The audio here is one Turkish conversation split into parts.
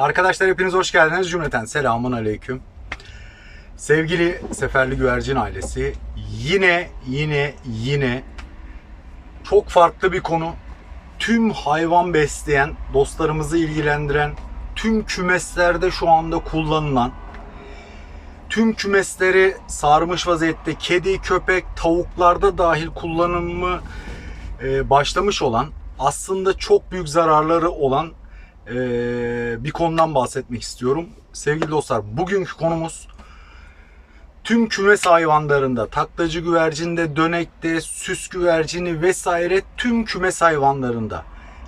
Arkadaşlar hepiniz hoş geldiniz cümleten. Selamun aleyküm. Sevgili Seferli Güvercin ailesi yine yine yine çok farklı bir konu. Tüm hayvan besleyen, dostlarımızı ilgilendiren, tüm kümeslerde şu anda kullanılan, tüm kümesleri sarmış vaziyette kedi, köpek, tavuklarda dahil kullanımı e, başlamış olan aslında çok büyük zararları olan e, bir konudan bahsetmek istiyorum. Sevgili dostlar bugünkü konumuz tüm kümes hayvanlarında taklacı güvercinde, dönekte, süs güvercini vesaire tüm kümes hayvanlarında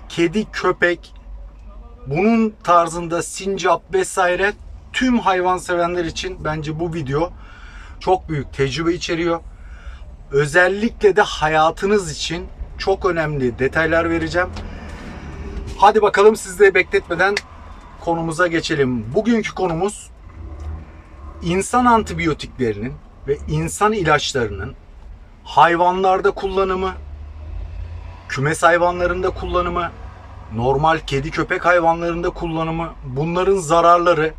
kedi, köpek bunun tarzında sincap vesaire tüm hayvan sevenler için bence bu video çok büyük tecrübe içeriyor. Özellikle de hayatınız için çok önemli detaylar vereceğim. Hadi bakalım de bekletmeden konumuza geçelim. Bugünkü konumuz insan antibiyotiklerinin ve insan ilaçlarının hayvanlarda kullanımı, kümes hayvanlarında kullanımı, normal kedi köpek hayvanlarında kullanımı, bunların zararları,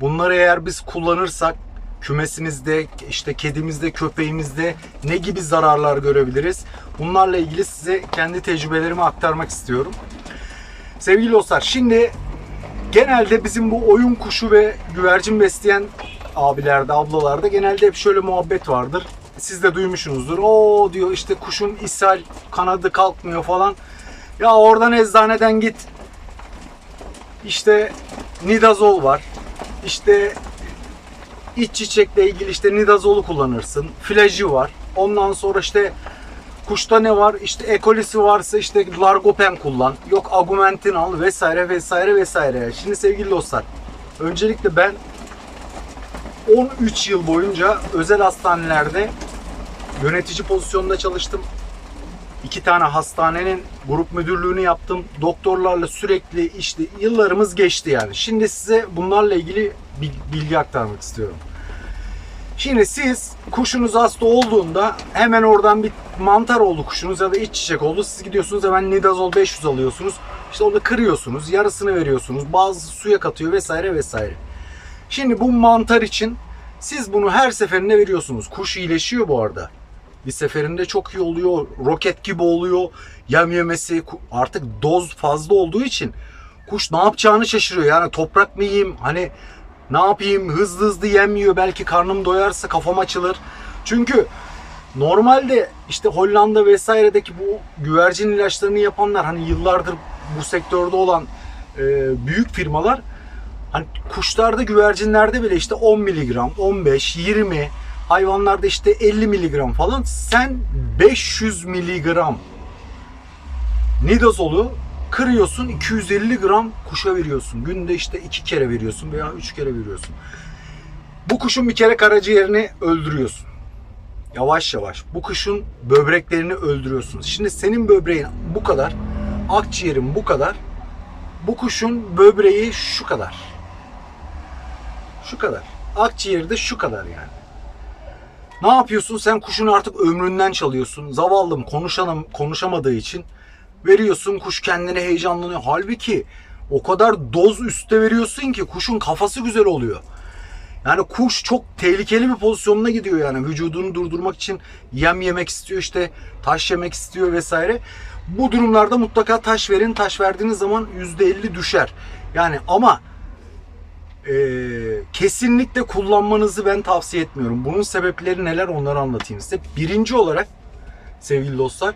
bunları eğer biz kullanırsak kümesimizde, işte kedimizde, köpeğimizde ne gibi zararlar görebiliriz? Bunlarla ilgili size kendi tecrübelerimi aktarmak istiyorum. Sevgili dostlar şimdi genelde bizim bu oyun kuşu ve güvercin besleyen abilerde, ablalarda genelde hep şöyle muhabbet vardır. Siz de duymuşsunuzdur. O diyor işte kuşun ishal, kanadı kalkmıyor falan. Ya oradan eczaneden git. İşte nidazol var. İşte iç çiçekle ilgili işte nidazolu kullanırsın. Flajı var. Ondan sonra işte kuşta ne var? İşte ekolisi varsa işte largopen kullan. Yok agumentin al vesaire vesaire vesaire. Şimdi sevgili dostlar. Öncelikle ben 13 yıl boyunca özel hastanelerde yönetici pozisyonunda çalıştım. İki tane hastanenin grup müdürlüğünü yaptım. Doktorlarla sürekli işte yıllarımız geçti yani. Şimdi size bunlarla ilgili bilgi aktarmak istiyorum. Şimdi siz kuşunuz hasta olduğunda hemen oradan bir mantar oldu kuşunuz ya da iç çiçek oldu. Siz gidiyorsunuz hemen nidazol 500 alıyorsunuz. İşte onu kırıyorsunuz, yarısını veriyorsunuz. Bazı suya katıyor vesaire vesaire. Şimdi bu mantar için siz bunu her seferinde veriyorsunuz. Kuş iyileşiyor bu arada. Bir seferinde çok iyi oluyor. Roket gibi oluyor. Yem yemesi artık doz fazla olduğu için kuş ne yapacağını şaşırıyor. Yani toprak mı yiyeyim? Hani ne yapayım? Hızlı hızlı yem yiyor. Belki karnım doyarsa kafam açılır. Çünkü normalde işte Hollanda vesairedeki bu güvercin ilaçlarını yapanlar hani yıllardır bu sektörde olan e, büyük firmalar Hani kuşlarda güvercinlerde bile işte 10 miligram, 15, 20, hayvanlarda işte 50 miligram falan. Sen 500 miligram nidazolu kırıyorsun 250 gram kuşa veriyorsun. Günde işte iki kere veriyorsun veya üç kere veriyorsun. Bu kuşun bir kere karaciğerini öldürüyorsun. Yavaş yavaş. Bu kuşun böbreklerini öldürüyorsun. Şimdi senin böbreğin bu kadar, akciğerin bu kadar. Bu kuşun böbreği şu kadar. Şu kadar. Akciğeri de şu kadar yani. Ne yapıyorsun? Sen kuşun artık ömründen çalıyorsun. Zavallım konuşanım, konuşamadığı için veriyorsun. Kuş kendine heyecanlanıyor. Halbuki o kadar doz üste veriyorsun ki kuşun kafası güzel oluyor. Yani kuş çok tehlikeli bir pozisyonuna gidiyor yani. Vücudunu durdurmak için yem yemek istiyor işte taş yemek istiyor vesaire. Bu durumlarda mutlaka taş verin. Taş verdiğiniz zaman %50 düşer. Yani ama e, kesinlikle kullanmanızı ben tavsiye etmiyorum. Bunun sebepleri neler onları anlatayım size. Birinci olarak sevgili dostlar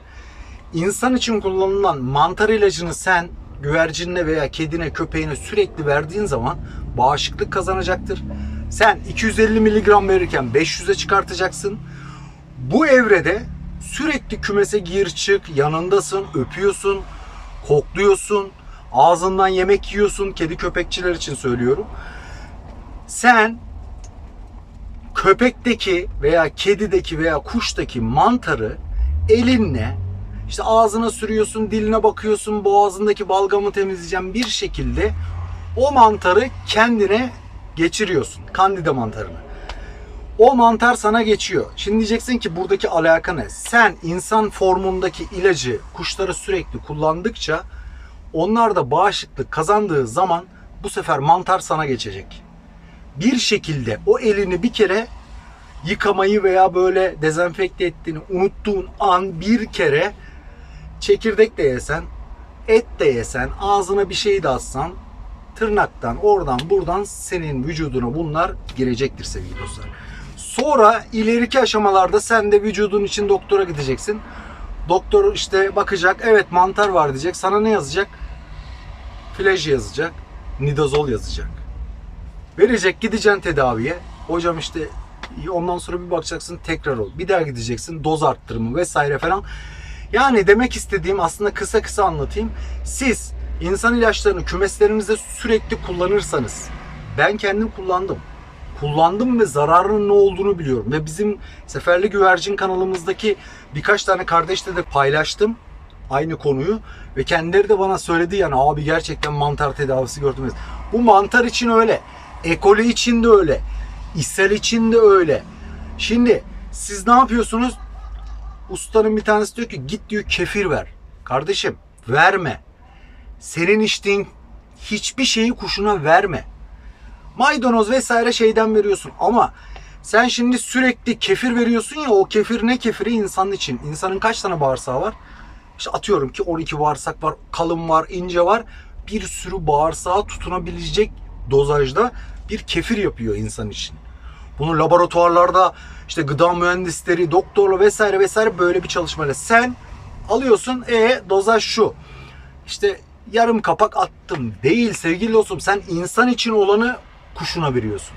insan için kullanılan mantar ilacını sen güvercinine veya kedine köpeğine sürekli verdiğin zaman bağışıklık kazanacaktır. Sen 250 miligram verirken 500'e çıkartacaksın. Bu evrede sürekli kümese gir çık yanındasın öpüyorsun kokluyorsun ağzından yemek yiyorsun kedi köpekçiler için söylüyorum sen köpekteki veya kedideki veya kuştaki mantarı elinle işte ağzına sürüyorsun, diline bakıyorsun, boğazındaki balgamı temizleyeceğim bir şekilde o mantarı kendine geçiriyorsun. Kandida mantarını. O mantar sana geçiyor. Şimdi diyeceksin ki buradaki alaka ne? Sen insan formundaki ilacı kuşlara sürekli kullandıkça onlar da bağışıklık kazandığı zaman bu sefer mantar sana geçecek. Bir şekilde o elini bir kere yıkamayı veya böyle dezenfekte ettiğini unuttuğun an bir kere çekirdek de yesen, et de yesen, ağzına bir şey de atsan tırnaktan oradan buradan senin vücuduna bunlar girecektir sevgili dostlar. Sonra ileriki aşamalarda sen de vücudun için doktora gideceksin. Doktor işte bakacak evet mantar var diyecek. Sana ne yazacak? Flej yazacak. Nidazol yazacak. Verecek gideceksin tedaviye. Hocam işte ondan sonra bir bakacaksın tekrar ol. Bir daha gideceksin doz arttırımı vesaire falan. Yani demek istediğim aslında kısa kısa anlatayım. Siz insan ilaçlarını kümeslerinizde sürekli kullanırsanız ben kendim kullandım. Kullandım ve zararının ne olduğunu biliyorum. Ve bizim Seferli Güvercin kanalımızdaki birkaç tane kardeşle de paylaştım aynı konuyu ve kendileri de bana söyledi yani abi gerçekten mantar tedavisi gördüm. Bu mantar için öyle. Ekoli için de öyle. ishal için de öyle. Şimdi siz ne yapıyorsunuz? Ustanın bir tanesi diyor ki git diyor kefir ver. Kardeşim verme. Senin içtiğin hiçbir şeyi kuşuna verme. Maydanoz vesaire şeyden veriyorsun ama sen şimdi sürekli kefir veriyorsun ya o kefir ne kefiri insan için. İnsanın kaç tane bağırsağı var? İşte atıyorum ki 12 bağırsak var, kalın var, ince var. Bir sürü bağırsağa tutunabilecek dozajda bir kefir yapıyor insan için. Bunu laboratuvarlarda işte gıda mühendisleri, doktorla vesaire vesaire böyle bir çalışmayla sen alıyorsun e dozaj şu. İşte yarım kapak attım. Değil sevgili dostum sen insan için olanı kuşuna veriyorsun.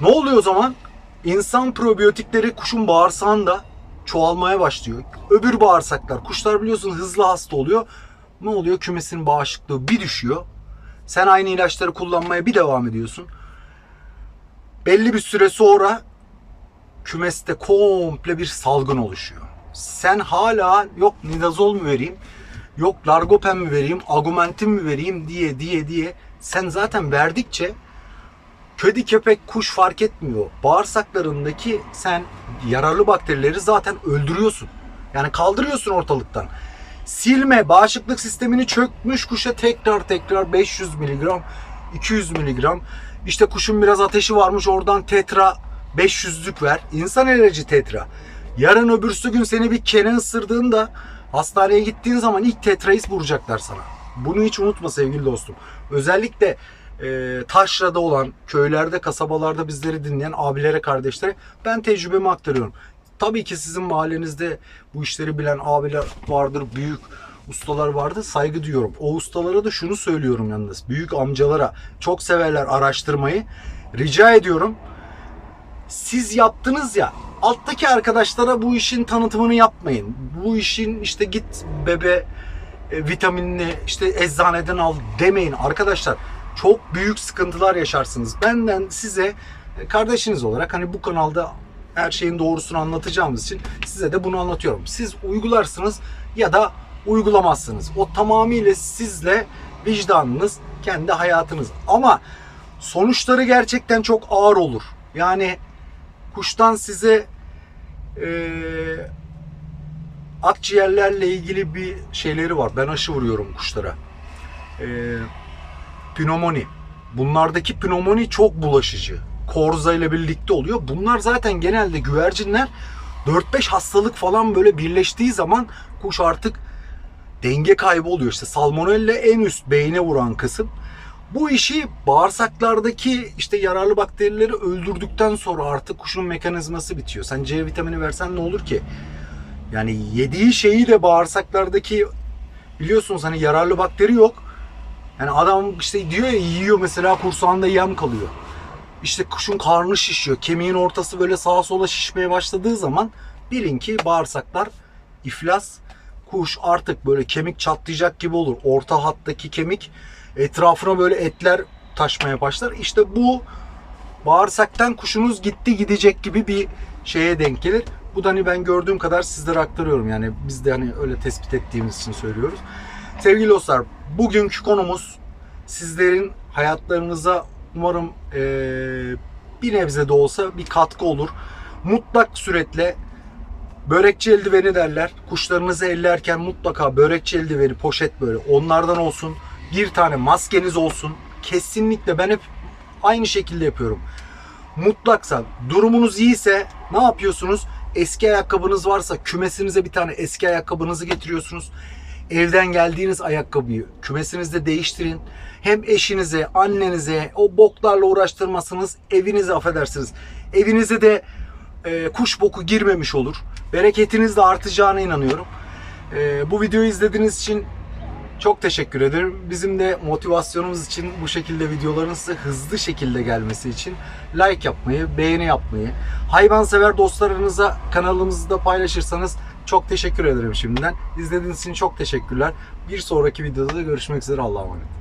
Ne oluyor o zaman? İnsan probiyotikleri kuşun bağırsağında çoğalmaya başlıyor. Öbür bağırsaklar, kuşlar biliyorsun hızlı hasta oluyor. Ne oluyor? Kümesin bağışıklığı bir düşüyor. Sen aynı ilaçları kullanmaya bir devam ediyorsun. Belli bir süre sonra kümeste komple bir salgın oluşuyor. Sen hala yok nidazol mu vereyim, yok largopen mi vereyim, agumentin mi vereyim diye diye diye sen zaten verdikçe kedi köpek kuş fark etmiyor. Bağırsaklarındaki sen yararlı bakterileri zaten öldürüyorsun. Yani kaldırıyorsun ortalıktan. Silme bağışıklık sistemini çökmüş kuşa tekrar tekrar 500 miligram 200 miligram işte kuşun biraz ateşi varmış oradan tetra 500'lük ver. İnsan ilacı tetra. Yarın öbürsü gün seni bir kene ısırdığında hastaneye gittiğin zaman ilk tetrayı vuracaklar sana. Bunu hiç unutma sevgili dostum. Özellikle e, taşrada olan köylerde, kasabalarda bizleri dinleyen abilere, kardeşlere ben tecrübemi aktarıyorum. Tabii ki sizin mahallenizde bu işleri bilen abiler vardır, büyük ustalar vardır. Saygı duyuyorum. O ustalara da şunu söylüyorum yalnız. Büyük amcalara çok severler araştırmayı. Rica ediyorum. Siz yaptınız ya alttaki arkadaşlara bu işin tanıtımını yapmayın. Bu işin işte git bebe e, vitaminini işte eczaneden al demeyin arkadaşlar. Çok büyük sıkıntılar yaşarsınız. Benden size e, kardeşiniz olarak hani bu kanalda her şeyin doğrusunu anlatacağımız için size de bunu anlatıyorum. Siz uygularsınız ya da uygulamazsınız. O tamamıyla sizle vicdanınız, kendi hayatınız. Ama sonuçları gerçekten çok ağır olur. Yani kuştan size eee akciğerlerle ilgili bir şeyleri var. Ben aşı vuruyorum kuşlara. Ee, pnömoni. Bunlardaki pnömoni çok bulaşıcı. Korza ile birlikte oluyor. Bunlar zaten genelde güvercinler 4-5 hastalık falan böyle birleştiği zaman kuş artık denge kaybı oluyor. İşte salmonella en üst beyne vuran kısım. Bu işi bağırsaklardaki işte yararlı bakterileri öldürdükten sonra artık kuşun mekanizması bitiyor. Sen C vitamini versen ne olur ki? Yani yediği şeyi de bağırsaklardaki biliyorsunuz hani yararlı bakteri yok. Yani adam işte diyor ya yiyor mesela kursağında yem kalıyor. İşte kuşun karnı şişiyor. Kemiğin ortası böyle sağa sola şişmeye başladığı zaman bilin ki bağırsaklar iflas. Kuş artık böyle kemik çatlayacak gibi olur. Orta hattaki kemik etrafına böyle etler taşmaya başlar. İşte bu bağırsaktan kuşunuz gitti gidecek gibi bir şeye denk gelir. Bu da hani ben gördüğüm kadar sizlere aktarıyorum. Yani biz de hani öyle tespit ettiğimiz için söylüyoruz. Sevgili dostlar, bugünkü konumuz sizlerin hayatlarınıza umarım eee, bir nebze de olsa bir katkı olur. Mutlak suretle börekçi eldiveni derler. Kuşlarınızı ellerken mutlaka börekçi eldiveni, poşet böyle onlardan olsun. Bir tane maskeniz olsun. kesinlikle ben hep aynı şekilde yapıyorum. Mutlaksa durumunuz iyiyse ne yapıyorsunuz? Eski ayakkabınız varsa kümesinize bir tane eski ayakkabınızı getiriyorsunuz. Evden geldiğiniz ayakkabıyı kümesinizde değiştirin. Hem eşinize, annenize o boklarla uğraştırmasınız. Evinize affedersiniz. Evinize de e, kuş boku girmemiş olur. Bereketiniz de artacağına inanıyorum. E, bu videoyu izlediğiniz için çok teşekkür ederim. Bizim de motivasyonumuz için bu şekilde videoların size hızlı şekilde gelmesi için like yapmayı, beğeni yapmayı, hayvansever dostlarınıza kanalımızda paylaşırsanız çok teşekkür ederim şimdiden. İzlediğiniz için çok teşekkürler. Bir sonraki videoda da görüşmek üzere. Allah'a emanet.